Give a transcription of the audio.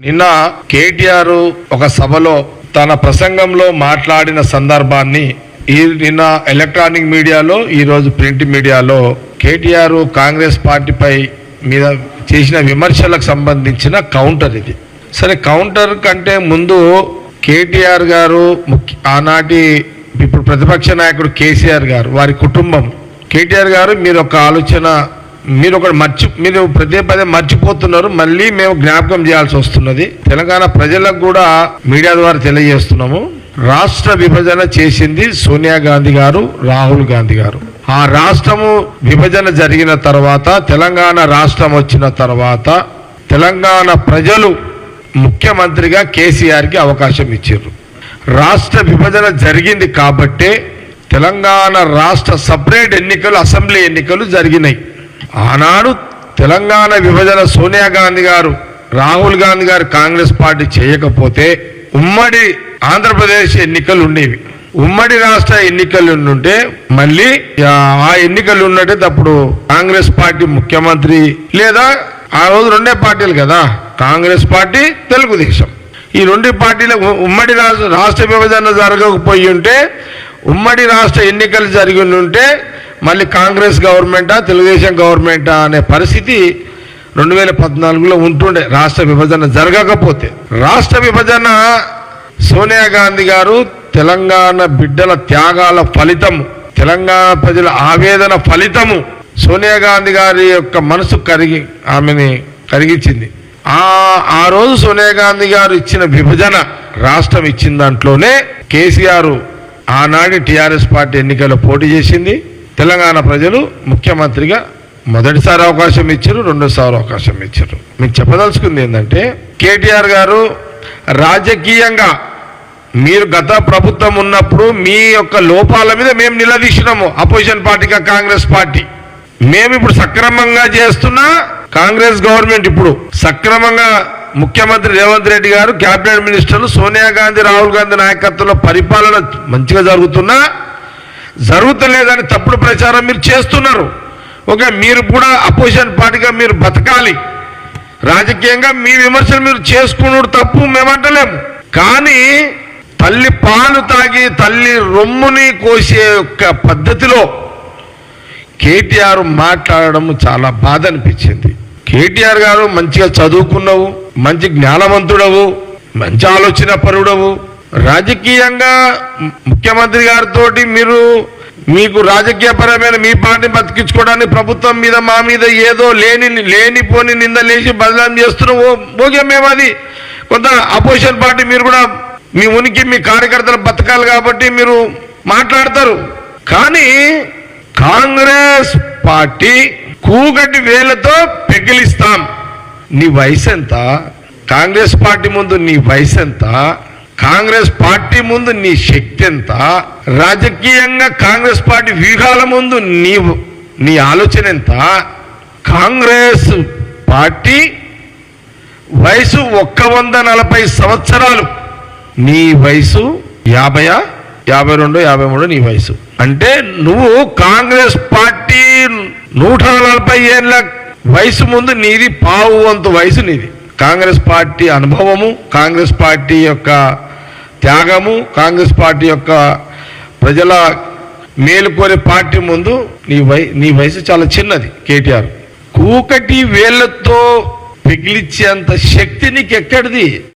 నిన్న కేటీఆర్ ఒక సభలో తన ప్రసంగంలో మాట్లాడిన సందర్భాన్ని ఈ నిన్న ఎలక్ట్రానిక్ మీడియాలో ఈ రోజు ప్రింట్ మీడియాలో కేటీఆర్ కాంగ్రెస్ పార్టీపై మీద చేసిన విమర్శలకు సంబంధించిన కౌంటర్ ఇది. సరే కౌంటర్ కంటే ముందు కేటీఆర్ గారు ముఖ్య ఆనాటి ఇప్పుడు ప్రతిపక్ష నాయకుడు కేసీఆర్ గారు వారి కుటుంబం. కేటీఆర్ గారు మీరు ఒక ఆలోచన మీరు ఒకటి మర్చి మీరు ప్రతి పదే మర్చిపోతున్నారు మళ్ళీ మేము జ్ఞాపకం చేయాల్సి వస్తున్నది. తెలంగాణ ప్రజలకు కూడా మీడియా ద్వారా తెలియజేస్తున్నాము. రాష్ట్ర విభజన చేసింది సోనియా గాంధీ గారు రాహుల్ గాంధీ గారు. ఆ రాష్ట్రము విభజన జరిగిన తర్వాత తెలంగాణ రాష్ట్రం వచ్చిన తర్వాత తెలంగాణ ప్రజలు ముఖ్యమంత్రిగా కేసీఆర్కి అవకాశం ఇచ్చారు. రాష్ట్ర విభజన జరిగింది కాబట్టే తెలంగాణ రాష్ట్ర సపరేట్ ఎన్నికలు అసెంబ్లీ ఎన్నికలు జరిగినాయి. ఆనాడు తెలంగాణ విభజన సోనియా గాంధీ గారు రాహుల్ గాంధీ గారు కాంగ్రెస్ పార్టీ చేయకపోతే ఉమ్మడి ఆంధ్రప్రదేశ్ ఎన్నికలు ఉండేవి. ఉమ్మడి రాష్ట్ర ఎన్నికలు ఉంటే మళ్ళీ ఆ ఎన్నికలు ఉన్నట్టే తప్పుడు కాంగ్రెస్ పార్టీ ముఖ్యమంత్రి లేదా ఆ రోజు రెండే పార్టీలు కదా కాంగ్రెస్ పార్టీ తెలుగుదేశం. ఈ రెండు పార్టీల ఉమ్మడి రాష్ట్ర రాష్ట్ర విభజన జరగకపోయి ఉంటే ఉమ్మడి రాష్ట్ర ఎన్నికలు జరిగి ఉంటే మళ్ళీ కాంగ్రెస్ గవర్నమెంటా తెలుగుదేశం గవర్నమెంటా అనే పరిస్థితి రెండు వేల పద్నాలుగులో ఉంటుండే. రాష్ట్ర విభజన జరగకపోతే. రాష్ట్ర విభజన సోనియా గాంధీ గారు తెలంగాణ బిడ్డల త్యాగాల ఫలితము తెలంగాణ ప్రజల ఆవేదన ఫలితము సోనియా గాంధీ గారి యొక్క మనసు కరిగి ఆమెని కరిగించింది. ఆ ఆ రోజు సోనియా గాంధీ గారు ఇచ్చిన విభజన రాష్ట్రం ఇచ్చిన దాంట్లోనే కేసీఆర్ ఆనాటి టీఆర్ఎస్ పార్టీ ఎన్నికల్లో పోటీ చేసింది. తెలంగాణ ప్రజలు ముఖ్యమంత్రిగా మొదటిసారి అవకాశం ఇచ్చారు రెండోసారి అవకాశం ఇచ్చారు. మీకు చెప్పదలుచుకుంది ఏంటంటే కేటీఆర్ గారు రాజకీయంగా మీరు గత ప్రభుత్వం ఉన్నప్పుడు మీ యొక్క లోపాల మీద మేము నిలదీసినాము అపోజిషన్ పార్టీగా కాంగ్రెస్ పార్టీ. మేము ఇప్పుడు సక్రమంగా చేస్తున్న కాంగ్రెస్ గవర్నమెంట్ ఇప్పుడు సక్రమంగా ముఖ్యమంత్రి రేవంత్ రెడ్డి గారు కేబినెట్ మినిస్టర్లు సోనియా గాంధీ రాహుల్ గాంధీ నాయకత్వంలో పరిపాలన మంచిగా జరుగుతున్నా జరుగుతలేదని తప్పుడు ప్రచారం మీరు చేస్తున్నారు. ఓకే మీరు కూడా అపోజిషన్ పార్టీగా మీరు బతకాలి. రాజకీయంగా మీ విమర్శలు మీరు చేసుకున్నాడు తప్పు మేమంటలేము. కానీ తల్లి పాలు తాగి తల్లి రొమ్ముని కోసే యొక్క పద్ధతిలో కేటీఆర్ మాట్లాడడం చాలా బాధ అనిపించింది. కేటీఆర్ గారు మంచిగా చదువుకున్నావు మంచి జ్ఞానవంతుడవు మంచి ఆలోచన పరుడవు రాజకీయంగా ముఖ్యమంత్రి గారితో మీరు మీకు రాజకీయపరమైన మీ పార్టీ బతికించుకోవడానికి ప్రభుత్వం మీద మా మీద ఏదో లేని లేనిపోని నిందలేసి బదనాం చేస్తున్నావు ఓ- ఓకే మేము అది కొంత అపోజిషన్ పార్టీ మీరు కూడా మీ ఉనికి మీ కార్యకర్తలు బతకాలి కాబట్టి మీరు మాట్లాడతారు. కానీ కాంగ్రెస్ పార్టీ కూగటి వేలతో పెగిలిస్తాం నీ వయసు ఎంత కాంగ్రెస్ పార్టీ ముందు నీ వయసు ఎంత కాంగ్రెస్ పార్టీ ముందు నీ శక్తి ఎంత? రాజకీయంగా కాంగ్రెస్ పార్టీ వ్యూహాల ముందు నీ నీ ఆలోచన ఎంత? కాంగ్రెస్ పార్టీ వయసు ఒక్క వంద నలభై సంవత్సరాలు. నీ వయసు యాభయా యాభై రెండు యాభై మూడు నీ వయసు. అంటే నువ్వు కాంగ్రెస్ పార్టీ నూట నలభై ఏళ్ళ వయసు ముందు నీది పావు వంతు వయసు నీది. కాంగ్రెస్ పార్టీ అనుభవము కాంగ్రెస్ పార్టీ యొక్క త్యాగము కాంగ్రెస్ పార్టీ యొక్క ప్రజల మేలు కోరే పార్టీ ముందు నీ వయ నీ వయసు చాలా చిన్నది కేటీఆర్. కూకటి వేళ్ళతో పిగిలిచ్చేంత శక్తి నీకు ఎక్కడిది